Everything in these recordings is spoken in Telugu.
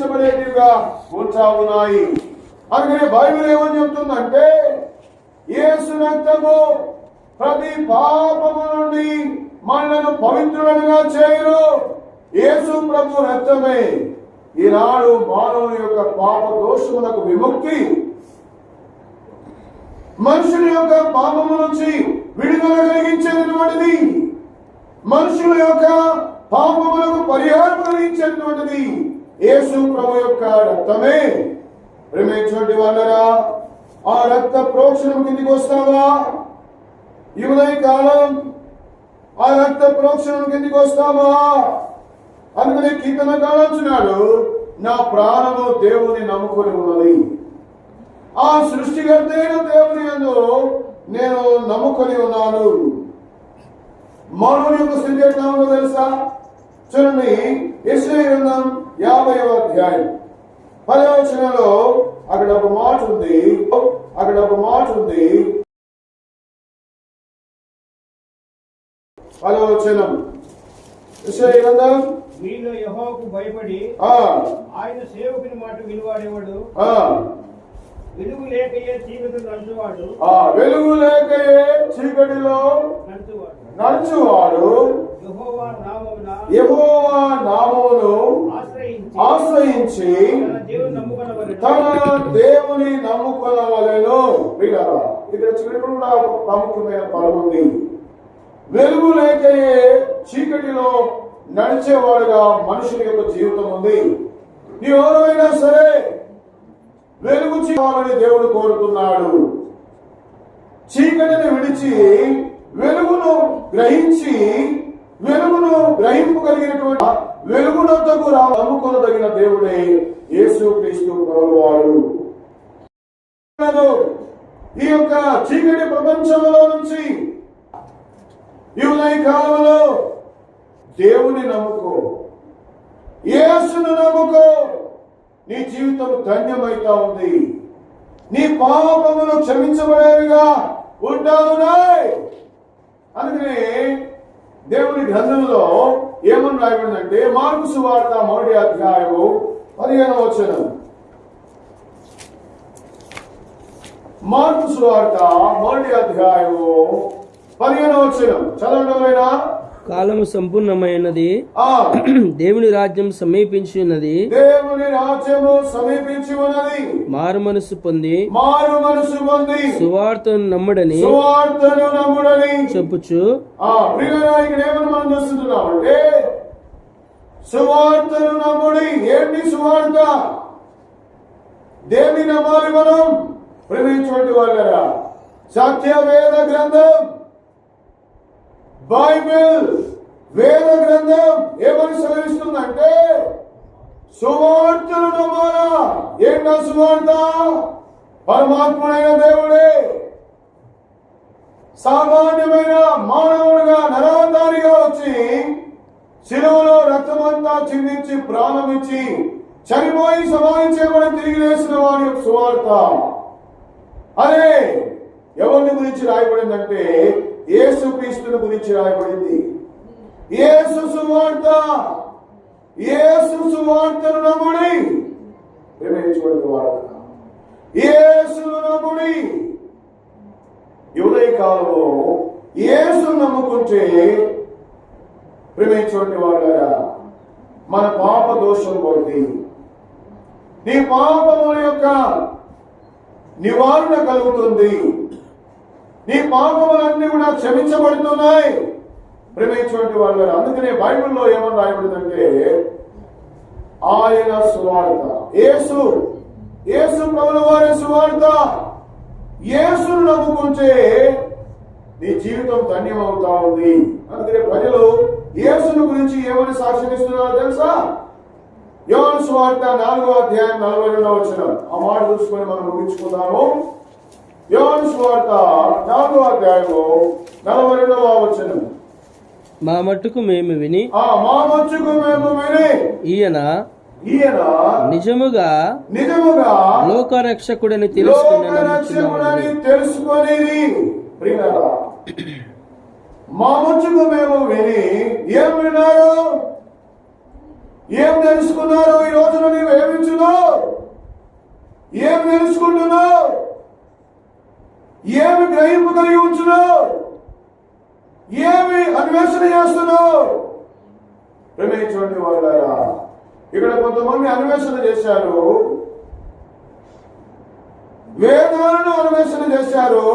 ఇష్టపడేటివిగా కూర్చా ఉన్నాయి. అందుకని బైబిల్ ఏమని చెప్తుందంటే యేసు రక్తము ప్రతి పాపము నుండి మనలను పవిత్రులనుగా చేయరు యేసు ప్రభు రక్తమే. ఈనాడు మానవుని యొక్క పాప దోషములకు విముక్తి. మనుషుల యొక్క పాపము నుంచి విడుదల కలిగించేటటువంటిది. మనుషుల యొక్క పాపములకు పరిహారం కలిగించేటటువంటిది యేసు ప్రభు యొక్క రక్తమే. ప్రేమించండి వాళ్ళరా ఆ రక్త ప్రోక్షణం కిందికి వస్తావా? ఈ కాలం ఆ రక్త ప్రోక్షణం కిందికి వస్తావా? అందుకని కీర్తన కాలంచున్నాడు నా ప్రాణము దేవుని నమ్ముకొని ఉన్నది. ఆ సృష్టికర్త అయిన దేవుని యందు నేను నమ్ముకొని ఉన్నాను. మానవుని యొక్క స్థితి ఎట్లా ఉందో తెలుసా? చూడండి. యశ్వ గ్రంథం యాభై అధ్యాయం. పదవచనంలో అక్కడ ఒక మాట ఉంది. అక్కడ ఒక మాట ఉంది. పదవచనం గ్రంథం మీలో యెహోవాకు భయపడి ఆ. ఆయన సేవకుని మాట విలువాడేవాడు. ఆ. వెలుగు లేకయే చీకటి నడుచువాడు ఆ వెలుగు లేకయే చీకటిలో నడుచువాడు నడుచువాడు యెహోవా నామమున యెహోవా నామమును ఆశ్రయించి తన దేవుని నమ్ముకున్న వలెను వీడారా ఇక్కడ చీకటి కూడా ఒక ప్రాముఖ్యమైన పదం వెలుగు లేకయే చీకటిలో నడిచేవాడుగా మనుషుని యొక్క జీవితం ఉంది. నీ ఎవరైనా సరే వెలుగు చేయాలని దేవుడు కోరుతున్నాడు. చీకటిని విడిచి వెలుగును గ్రహించి వెలుగును గ్రహింపు కలిగినటువంటి రా నమ్ముకొనదగిన దేవుడే యేసు క్రీస్తు ప్రభువాడు. ఈ యొక్క చీకటి ప్రపంచంలో నుంచి ఈ ఉదయ కాలంలో దేవుని నమ్ముకో. యేసును నమ్ముకో. నీ జీవితం ధన్యమైతా ఉంది. నీ పాపములు క్షమించబడేవిగా ఉంటావున్నాయి అందుకనే దేవుని గ్రంథంలో ఏమని రాయబడిందంటే మార్పు సువార్త మొదటి అధ్యాయము పదిహేను వచనం. మార్పు సువార్త మొదటి అధ్యాయము పదిహేను వచనం. చదవడమైనా కాలము సంపూర్ణమైనది. ఆ. దేవుని రాజ్యం సమీపించి ఉన్నది దేవుని రాజ్యము సమీపించి ఉన్నది మారు మనసు పొంది. మారు మనసు పొంది. సువార్తను నమ్ముడని సువార్తను నమ్ముడని. చెప్పుచు. మనం చూస్తున్నాం అంటే సువార్తను నమ్ముడి. ఏంటి సువార్త? దేన్ని నమ్మాలి మనం? ప్రేమించుకోండి వాళ్ళరా. సత్య వేద గ్రంథం. బైబిల్ వేద గ్రంథం ఏమని సెలవిస్తుందంటే సువార్తలు నమ్మాలా? ఏంటా సువార్త? పరమాత్ముడైన దేవుడే. సామాన్యమైన మానవుడిగా నరవతారిగా వచ్చి శిలువలో రక్తమంతా చిందించి ప్రాణమిచ్చి చనిపోయి సమాధి చేయబడి తిరిగి లేచిన వారి యొక్క సువార్త. అదే ఎవరిని గురించి రాయబడిందంటే యేసు క్రీస్తుని గురించి రాయబడింది. యేసు సువార్త. యేసు సువార్తను నమ్ముడి. ప్రేమించబడిన వాడు. యేసును నమ్ముడి. ఈ కాలంలో యేసు నమ్ముకుంటే ప్రేమించుకోండి వాళ్ళారా మన పాప దోషం పోతుంది నీ పాపముల యొక్క నివారణ కలుగుతుంది. నీ పాపములన్నీ కూడా క్షమించబడుతున్నాయి. ప్రేమించుకోండి వాళ్ళు అందుకనే బైబిల్లో ఏమని రాయబడిందంటే ఆయన సువార్త. యేసు యేసు ప్రభుల వారి సువార్త. యేసును నమ్ముకుంటే నీ జీవితం ధన్యమవుతా ఉంది. అందుకనే ప్రజలు యేసును గురించి ఏమని సాక్షిస్తున్నారో తెలుసా? యోహాను సువార్త నాలుగో అధ్యాయం నలభై రెండవ వచ్చిన ఆ మాట చూసుకొని మనం ముగించుకుందాము. యోహాను సువార్త నాలుగో అధ్యాయము నలభై రెండవ వచనం మా మట్టుకు మేము విని మా మేము విని ఈయన ఈయన నిజముగా నిజముగా లోకరక్షకుడని తెలుసుకుని మా ముచ్చుకు మేము విని ఏం విన్నారు? ఏం తెలుసుకున్నారో ఈ రోజున నీవు ఏమించున్నావు ఏం తెలుసుకుంటున్నావు? ఏమి గ్రహింపు కలిగి ఉంచున్నావు? ఏమి అన్వేషణ చేస్తున్నావు? ప్రేమించండి వాళ్ళారా ఇక్కడ కొంతమంది అన్వేషణ చేశారు. వేదాలను అన్వేషణ చేశారు.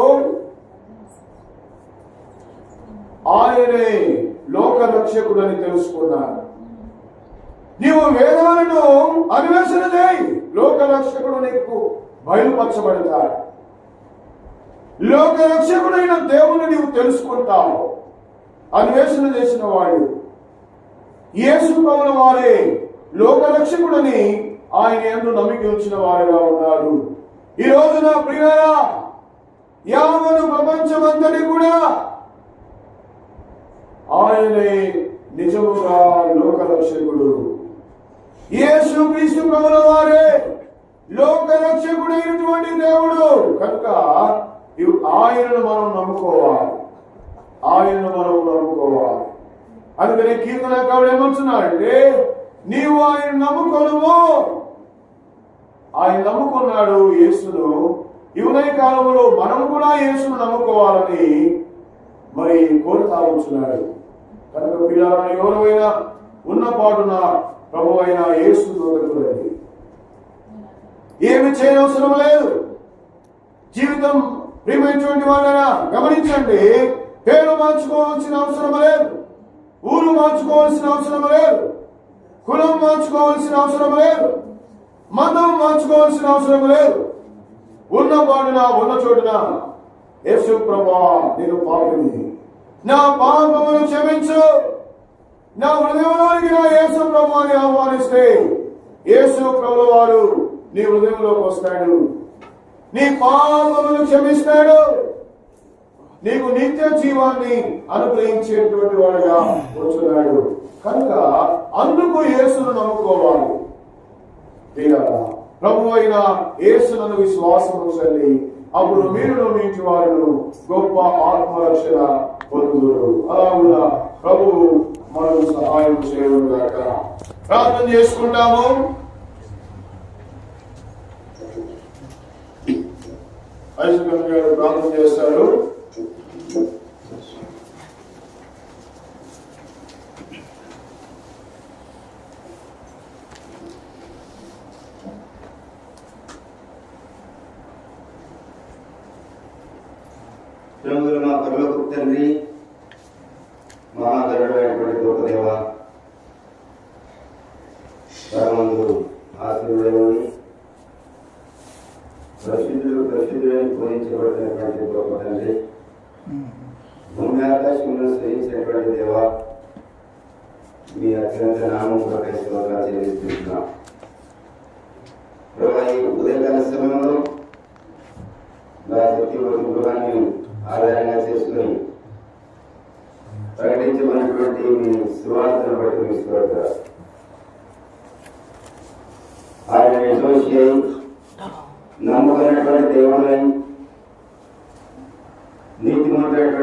ఆయనే లోక రక్షకుడని తెలుసుకున్నాను నీవు వేదాలను అన్వేషణ చేయి. లోక రక్షకుడు నీకు బయలుపరచబడతాడు. లోక రక్షకుడైన దేవుని నీవు తెలుసుకుంటావు. అన్వేషణ చేసిన వాడు యేసు ప్రభుల వారే లోక రక్షకుడని ఆయన ఎందు నమ్మిక ఉంచిన వారుగా ఉన్నారు ఈ రోజున ప్రియరా యావను ప్రపంచమంతటి కూడా ఆయనే నిజముగా లోక రక్షకుడు యేసు క్రీస్తు ప్రభుల వారే లోక రక్షకుడైనటువంటి దేవుడు. కనుక ఇవి ఆయనను మనం నమ్ముకోవాలి. ఆయనను మనం నమ్ముకోవాలి. అందుకని కీర్తనకారుడు ఏమంటున్నాడంటే నీవు ఆయన నమ్ముకొనుము. ఆయన నమ్ముకున్నాడు యేసును. యువనై కాలంలో మనం కూడా యేసును నమ్ముకోవాలని మరి కోరుతా ఉంటున్నాడు కనుక పిల్లలను ఎవరైనా ఉన్న పాటున ప్రభు అయిన యేసు ఏమి చేయనవసరం లేదు. జీవితం ప్రియమైనటువంటి వాళ్ళైనా గమనించండి పేరు మార్చుకోవాల్సిన అవసరం లేదు. ఊరు మార్చుకోవాల్సిన అవసరం లేదు. కులం మార్చుకోవాల్సిన అవసరం లేదు. మతం మార్చుకోవాల్సిన అవసరం లేదు. ఉన్న వాడిన ఉన్న చోటున యేసు ప్రభా నేను పాపిని. నా పాపమును క్షమించు. నా హృదయంలోనికి నా యేసు ప్రభాని ఆహ్వానిస్తే యేసు ప్రభుల వారు నీ హృదయంలోకి వస్తాడు. నీ పాపములు క్షమిస్తాడు. నీకు నిత్య జీవాన్ని అనుగ్రహించేటువంటి వాడుగా వచ్చున్నాడు. కనుక అందుకు యేసును నమ్ముకోవాలి. ప్రభు అయిన యేసులను విశ్వాసం ఉంచండి అప్పుడు మీరు మీ ఇంటి వారు గొప్ప ఆత్మరక్షణ పొందుదురు. అలా కూడా ప్రభు మనకు సహాయం చేయడం ప్రార్థన చేసుకుంటాము. ఐశ్వర్యం గారు ప్రార్థన చేస్తారు. మా పరలోక తండ్రి మహాగరుడైనటువంటి గొప్ప దేవ పరమందు ప్రసిద్ధులని గొప్ప తండ్రి భూమి ఆకాశంలో శ్రయించినటువంటి దేవ మీ అత్యంత నామం కొరకై స్తోత్రాలు చెల్లిస్తున్నాం ప్రభా ఈ ఉదయకాల సమయంలో నా శక్తి కుటుంబాన్ని ఆధారంగా చేసుకుని ప్రకటించబడినటువంటి మీ సువార్తను బట్టి మీ స్తోత్ర ఆయన నిర్దోషి అయి నమ్ముకున్నటువంటి దేవుడని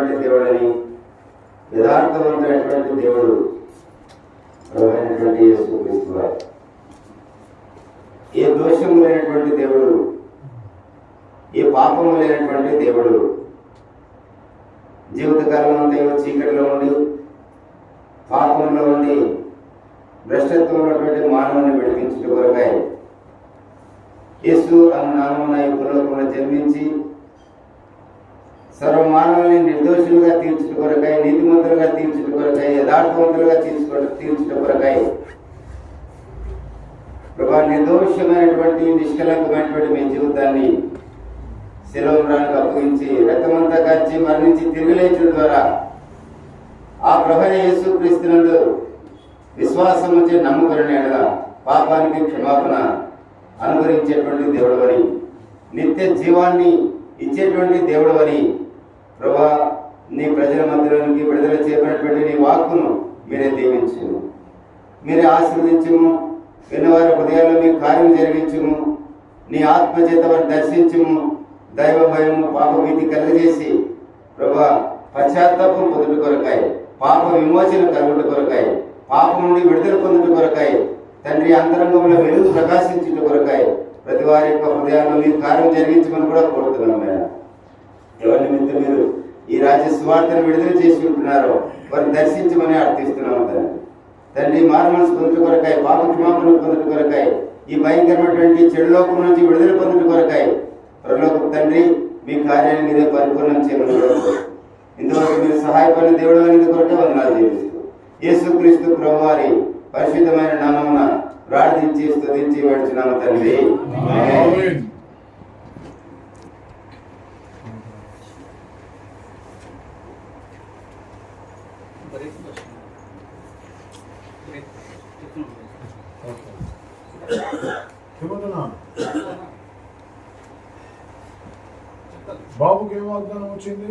ఉన్నటువంటి దేవుడని? యథార్థవంతుడైనటువంటి దేవుడు ప్రభువైనటువంటి చూపిస్తున్నారు ఏ దోషం లేనటువంటి దేవుడు ఏ పాపము లేనటువంటి దేవుడు జీవితకాలం అంతా చీకటిలో ఉండి పాపంలో ఉండి భ్రష్టత్వం ఉన్నటువంటి మానవుని విడిపించుట కొరకాయ యేసు అన్న నామమున ఈ భూలోకంలో జన్మించి సర్వమానవుల్ని నిర్దోషులుగా తీర్చుట కొరకాయ నీతిమంతులుగా తీర్చుట కొరకాయ యథార్థవంతులుగా తీర్చుట తీర్చుట కొరకాయ ప్రభా నిర్దోషమైనటువంటి నిష్కలంకమైనటువంటి మీ జీవితాన్ని శిలవరానికి అప్పగించి రక్తమంతా కాచి మరణించి తిరిగి ద్వారా ఆ ప్రభైన యేసు క్రీస్తునందు విశ్వాసం వచ్చే నమ్ముకుని ఎడల పాపానికి క్షమాపణ అనుగ్రహించేటువంటి దేవుడవని నిత్య జీవాన్ని ఇచ్చేటువంటి దేవుడవని ప్రభా నీ ప్రజల మధ్యలోనికి విడుదల చేయబడినటువంటి నీ వాక్కును మీరే దీవించము. మీరే ఆశీర్వదించుము. విన్నవారి హృదయాల్లో మీ కార్యం జరిగించుము. నీ ఆత్మ చేత వారిని దర్శించుము. దైవ భయము పాప భీతి కలుగజేసి ప్రభా పశ్చాత్తాపం పొందుట కొరకాయి పాప విమోచన కలుగుట కొరకాయి పాపం నుండి విడుదల పొందుట కొరకాయి తండ్రి అంతరంగంలో వెలుగు ప్రకాశించుట కొరకాయి ప్రతి వారి యొక్క హృదయాల్లో మీ కార్యం జరిగించమని కూడా కోరుతున్నాం మేడం ఎవరి నిమిత్తం మీరు ఈ రాజ్య సువార్తను విడుదల చేసి ఉంటున్నారో వారిని దర్శించమని అర్థిస్తున్నాము తండ్రి. తండ్రి మారుమనసు పొందుట కొరకాయ పాప క్షమాపణ పొందుట కొరకాయ ఈ భయంకరమైనటువంటి చెడు లోకం నుంచి విడుదల పొందుట కొరకాయ పరలోక తండ్రి మీ కార్యాన్ని మీరే పరిపూర్ణం చేయమని ఇందువరకు మీరు సహాయపడిన దేవుడు అనేది కొరకే వందనాలు జీవిస్తూ యేసుక్రీస్తు ప్రభు వారి పరిశుద్ధమైన నామమున ప్రార్థించి స్థుతించి వేడుచున్నాము తండ్రి. ఆమేన్. ఆమేన్. ఏమన్నా బాబుకి ఏం వాగ్దానం వచ్చింది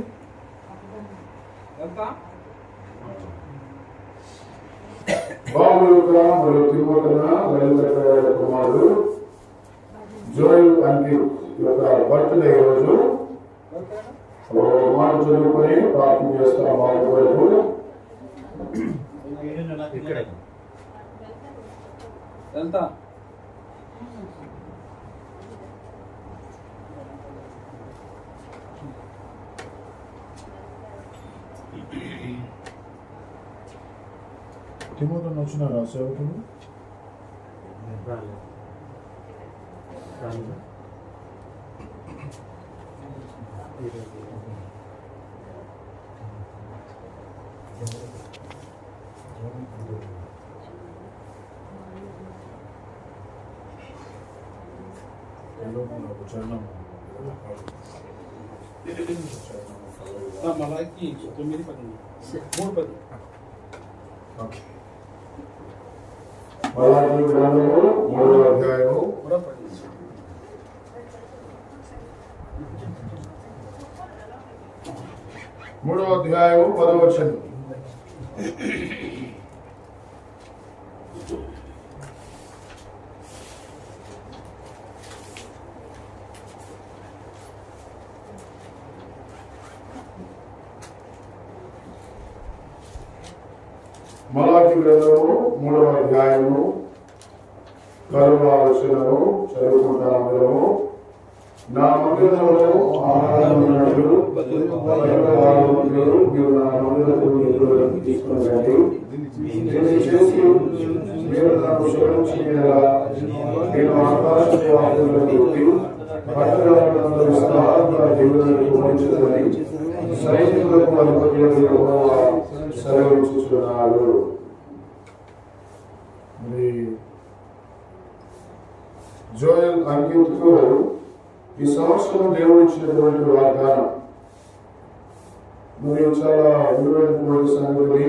బాబు యొక్క మరియు తిరుమల లలిత కుమారుడు జోయల్ అంకి యొక్క బర్త్డే రోజు ఓ మాట చదువుకొని ప్రార్థన చేస్తాం బాబు కొరకు వెళ్తా. తిమోతను వచ్చినారా సేవకులు? చరణం మళ్ళీ తొమ్మిది పది మూడు పది ఓకే మలాకి గ్రంథము మూడవ అధ్యాయము. కూడా పది అధ్యాయము పదవచనం మలాకి గ్రంథము మూడవ అధ్యాయము కరువు చదువుకుంటాము నా మందిరంలో ఆహారం మీరు నా మందిరపు తీసుకుని మీరు నాకు నేను ఆకాశపు వాకులను కొట్టి పట్టణాలను సైనికులకు మరి జోయల్ అంకిత్కు ఈ సంవత్సరం దేవుడు ఇచ్చినటువంటి వాగ్దానం మరియు చాలా విలువైనటువంటి సంగతిని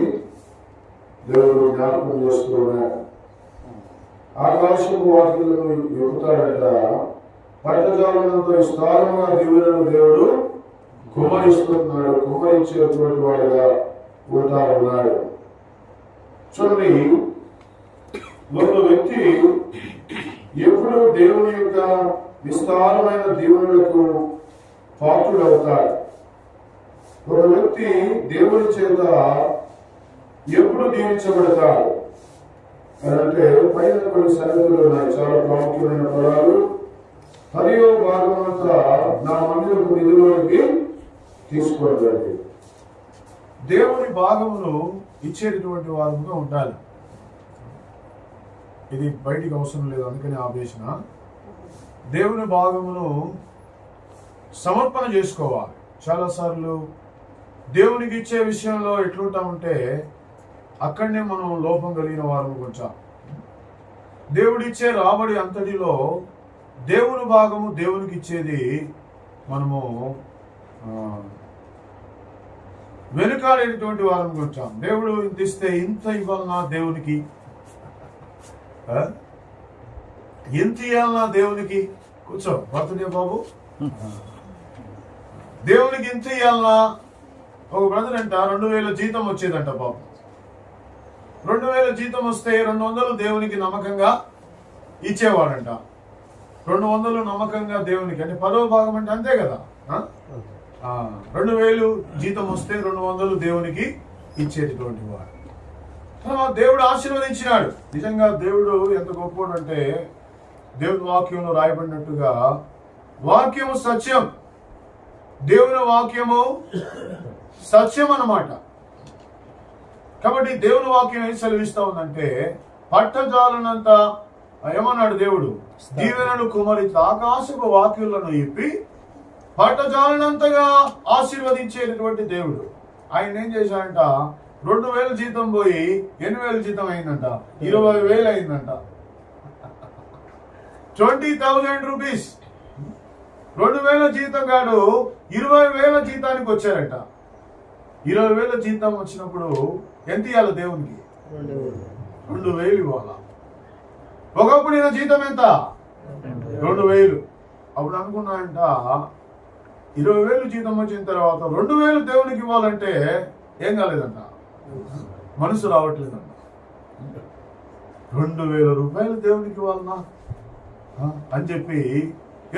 దేవుడు జ్ఞాపకం చేస్తున్నాడు. ఆకాశపు వాక్యులను ఎక్కుతాడట పట్టజాలంతో విస్తారంగా దీవులను దేవుడు కుమరిస్తున్నాడు కుమరించేటువంటి వాడుగా ఉంటా ఉన్నాడు. చూడండి ఒక వ్యక్తి ఎప్పుడు దేవుని యొక్క విస్తారమైన దీవెనలకు పాత్రుడవుతాడు. ఒక వ్యక్తి దేవుని చేత ఎప్పుడు దీవించబడతాడు? అంటే పైన కొన్ని సంగతులు ఉన్నాయి. చాలా ప్రాముఖ్యమైన పదాలు. హరియో భాగం అంతా నా మందిరపు నిధులోనికి తీసుకోవడం దేవుని భాగమును ఇచ్చేటటువంటి వారముగా ఉండాలి. ఇది బయటికి అవసరం లేదు అందుకని ఆపేసిన. దేవుని భాగమును సమర్పణ చేసుకోవాలి. చాలాసార్లు దేవునికి ఇచ్చే విషయంలో ఎట్లుంటామంటే అక్కడనే మనం లోపం కలిగిన వారు కొంచెం. దేవుడిచ్చే రాబడి అంతటిలో దేవుని భాగము దేవునికి ఇచ్చేది మనము వెనుకాలైనటువంటి వెనుకాడేటువంటి వారం కూర్చాం దేవుడు ఇంత ఇస్తే ఇంత ఇవ్వాలన్నా దేవునికి ఎంత ఇవ్వాలన్నా దేవునికి? కూర్చో బర్త్డే బాబు. దేవునికి ఇంత ఇవ్వాలన్నా ఒక బ్రదర్ అంట రెండు వేల జీతం వచ్చేదంట బాబు. రెండు వేల జీతం వస్తే రెండు వందలు దేవునికి నమ్మకంగా ఇచ్చేవాడంట. రెండు వందలు నమ్మకంగా దేవునికి అంటే పదవ భాగం అంటే అంతే కదా రెండు వేలు జీతం వస్తే రెండు వందలు దేవునికి ఇచ్చేటటువంటి వాడు. దేవుడు ఆశీర్వదించినాడు. నిజంగా దేవుడు ఎంత గొప్పోడు అంటే దేవుని వాక్యంలో రాయబడినట్టుగా వాక్యము సత్యం. దేవుని వాక్యము సత్యం అన్నమాట. కాబట్టి దేవుని వాక్యం ఏం సెలవిస్తా ఉందంటే పట్టజాలనంత ఏమన్నాడు దేవుడు? దీవెనలు కుమరి ఆకాశపు వాక్యులను ఇప్పి పట్టజాలనంతగా ఆశీర్వదించేటటువంటి దేవుడు. ఆయన ఏం చేశాడంట? రెండు వేల జీతం పోయి ఎన్ని వేల జీతం అయిందంట. ఇరవై వేలు అయిందంట. Twenty thousand rupees. రెండు వేల జీతం కాడు ఇరవై వేల జీతానికి వచ్చారట. ఇరవై వేల జీతం వచ్చినప్పుడు ఎంత ఇవ్వాలి దేవునికి? రెండు వేలు ఇవ్వాలా? ఒకప్పుడు ఈయన జీతం ఎంత? రెండు వేలు. అప్పుడు అనుకున్నాయంట ఇరవై వేలు జీతం వచ్చిన తర్వాత రెండు వేలు దేవునికి ఇవ్వాలంటే ఏం కాలేదంట? మనసు రావట్లేదంట రెండు వేల రూపాయలు దేవునికి ఇవ్వాలన్నా అని చెప్పి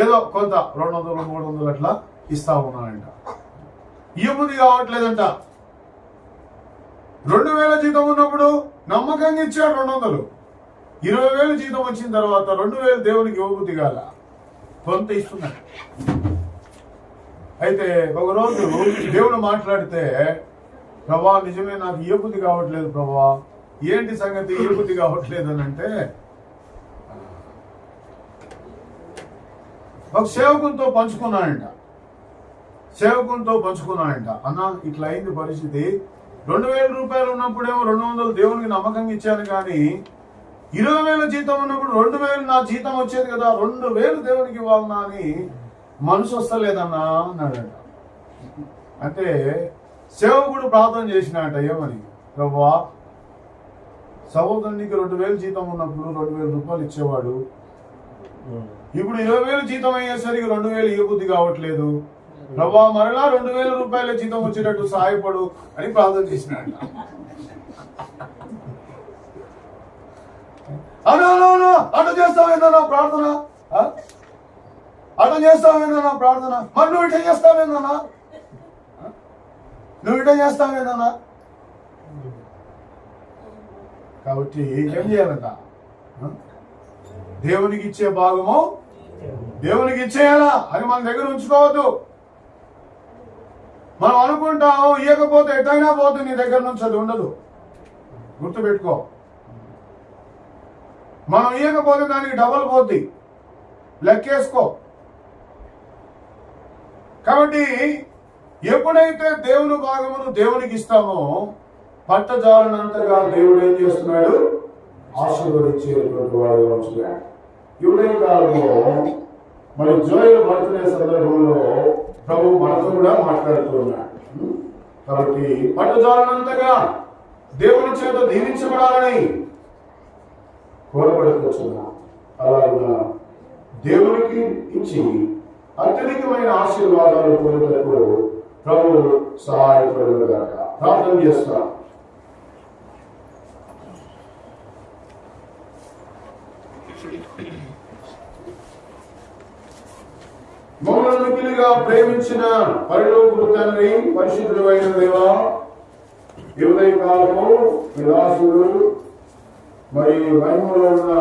ఏదో కొంత రెండు వందలు మూడు వందలు అట్లా ఇస్తా ఉన్నాడంట. ఇవ్వబుద్ధి కావట్లేదంట. రెండు వేల జీతం ఉన్నప్పుడు నమ్మకంగా ఇచ్చాడు రెండు వందలు. ఇరవై వేలు జీతం వచ్చిన తర్వాత రెండు వేలు దేవునికి ఇవ్వబుద్ధి కాల. కొంత ఇస్తున్నాడు. అయితే ఒకరోజు దేవుడు మాట్లాడితే ప్రభా నిజమే నాకు ఇవ్వబుద్ధి కావట్లేదు ప్రభా. ఏంటి సంగతి? ఇవ్వబుద్ధి కావట్లేదు అని అంటే ఒక సేవకునితో పంచుకున్నాడంట. సేవకునితో పంచుకున్నాడంట. అన్న ఇట్లా అయింది పరిస్థితి. రెండు వేల రూపాయలు ఉన్నప్పుడేమో రెండు వందలు దేవునికి నమ్మకంగా ఇచ్చాను కానీ ఇరవై వేల జీతం ఉన్నప్పుడు రెండు వేలు నా జీతం వచ్చేది కదా. రెండు వేలు దేవునికి ఇవ్వాలన్నా అని మనసు వస్తలేదన్నా అన్నాడంట. అంటే సేవకుడు ప్రార్థన చేసినాట ఏమని ప్రభా సహోదరునికి రెండు వేలు జీతం ఉన్నప్పుడు రెండు వేల రూపాయలు ఇచ్చేవాడు. ఇప్పుడు ఇరవై వేలు జీతం అయ్యేసరికి రెండు వేలు ఇవ్వబుద్ధి కావట్లేదు. ప్రభా మరలా రెండు వేల రూపాయల జీతం వచ్చేటట్టు సహాయపడు అని ప్రార్థన చేసినాడు. అవును అవును అవును అట చేస్తావేందన్నా ప్రార్థన? ఆ? అట చేస్తావేందన్నా ప్రార్థన? మరి నువ్వు ఇట చేస్తావేందన్నా నువ్వు ఇట కదా కాబట్టి ఏం చేయాలంట? దేవునికి ఇచ్చే భాగము దేవునికి ఇచ్చేయాలా? అని మన దగ్గర ఉంచుకోవద్దు. మనం అనుకుంటాం ఇవ్వకపోతే ఎటైనా పోతుంది నీ దగ్గర నుంచి అది ఉండదు. గుర్తుపెట్టుకో. మనం ఇవ్వకపోతే దానికి డబల్ పోద్ది. లెక్కేసుకో. కాబట్టి ఎప్పుడైతే దేవుని భాగమును దేవునికి ఇస్తామో పట్టజాలనంతగా దేవుడు ఏం చేస్తున్నాడు? ఆశీర్వదించేటువంటి వాడుగా ఉంచుతున్నాడు. ఇప్పుడే కాలంలో మరి జోయలు పడుతున్న సందర్భంలో ప్రభు మనతో కూడా మాట్లాడుతున్నాడు కాబట్టి పట్టజాలనంతగా దేవుని చేత దీవించబడాలని కోరబడుతున్నా అలాగే దేవునికి ఇచ్చి అత్యధికమైన ఆశీర్వాదాలు పొందుటకు ప్రభు సహాయపడుగాక ప్రార్థన చేస్తాం మమ్మల్ని మిక్కిలిగా ప్రేమించిన పరిలోకుడు తండ్రి పరిశుద్ధుడు దేవా ఇరవై కాలము విలాసుడు మరి మహిమలో ఉన్న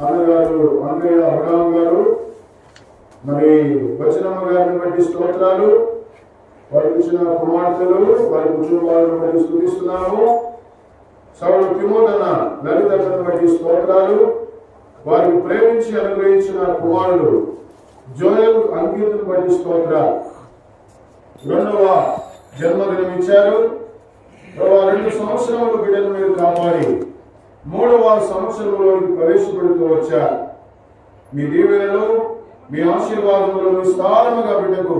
అన్నగారు అన్నయ్య అబ్రహాం గారు మరి వచనమ్మ గారిని బట్టి స్తోత్రాలు. వారి కూర్చున్న కుమార్తెలు వారి కూర్చున్న వారు మేము స్థుతిస్తున్నాము. సౌడు తిమోదన లలితను బట్టి స్తోత్రాలు వారిని ప్రేమించి అనుగ్రహించిన కుమారుడు జోయల్ అంకితులు బట్టి స్తోత్రాలు. రెండవ జన్మదినం ఇచ్చారు. రెండు సంవత్సరములు బిడ్డను మీరు కాపాడి మూడవ సంవత్సరంలోకి ప్రవేశపెడుతూ వచ్చారు. మీ దీవెనలు మీ ఆశీర్వాదములు విస్తారముగా బిడ్డకు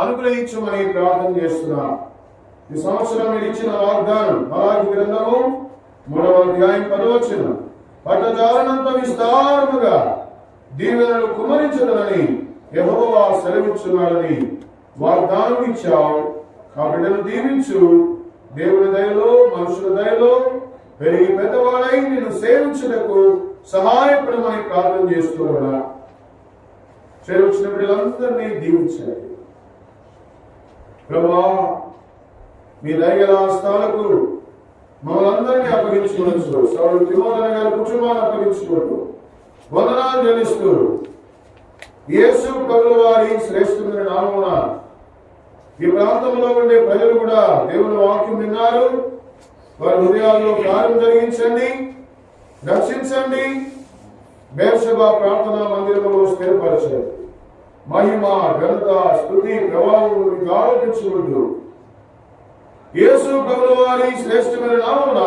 అనుగ్రహించమని ప్రార్థన చేస్తున్నాను. ఈ సంవత్సరం మీరు ఇచ్చిన వాగ్దానం అలాగే గ్రంథము మూడవ అధ్యాయం పదవచ్చిన పట్టజాలనంత విస్తారముగా దీవెనలు కుమరించదనని యెహోవా సెలవిచ్చున్నాడని వాగ్దానం ఇచ్చావు. ఆ బిడ్డను దీవించు. దేవుని దయలో మనుషుల దయలో పెరిగి పెద్దవాడై నిన్ను సేవించుటకు సహాయపడమని ప్రార్థన చేస్తూ ఉన్నా చేరొచ్చిన బిడ్డలందరినీ దీవించాలి. ప్రభా మీ దయగల స్థానకు మమ్మల్ని అందరినీ అప్పగించుకోవచ్చు సౌడు తిమోదన గారి కుటుంబాన్ని అప్పగించుకున్నారు వందనాలు చెల్లిస్తూ యేసు కవుల వారి శ్రేష్ఠమైన నామమున ఈ ప్రాంతంలో ఉండే ప్రజలు కూడా దేవుని వాక్యం విన్నారు. వారి హృదయాల్లో కార్యం జరిగించండి రక్షించండి. బేర్షబా ప్రార్థన మందిరంలో స్థిరపరచండి. మహిమ ఘనత స్థుతి ప్రభావం మీకు ఆరోపించుకుంటూ యేసు ప్రభుల వారి శ్రేష్టమైన నామమున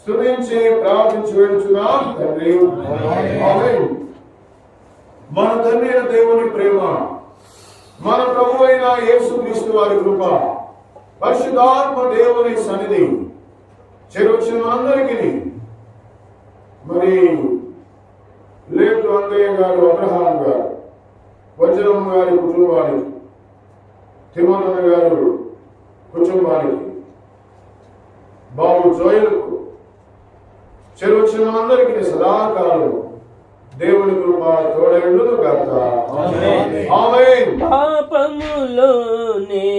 స్థుతించి ప్రార్థించి వేడుచున్నాం తండ్రి. మన తండ్రి అయిన దేవుని ప్రేమ మన ప్రభు అయిన యేసు క్రీస్తు వారి కృప పరిశుద్ధాత్మ దేవుని సన్నిధి చెరొచ్చిన అందరికీ మరి లేటు అంకయ్య గారు అబ్రహాం గారు. వజ్రం గారి కుటుంబానికి తిమ్మన్న గారు కుటుంబానికి బాబు జోయలకు చెరొచ్చిన అందరికీ సదాకాలం దేవుని కృప గాక ఆమేన్. పాపములోనే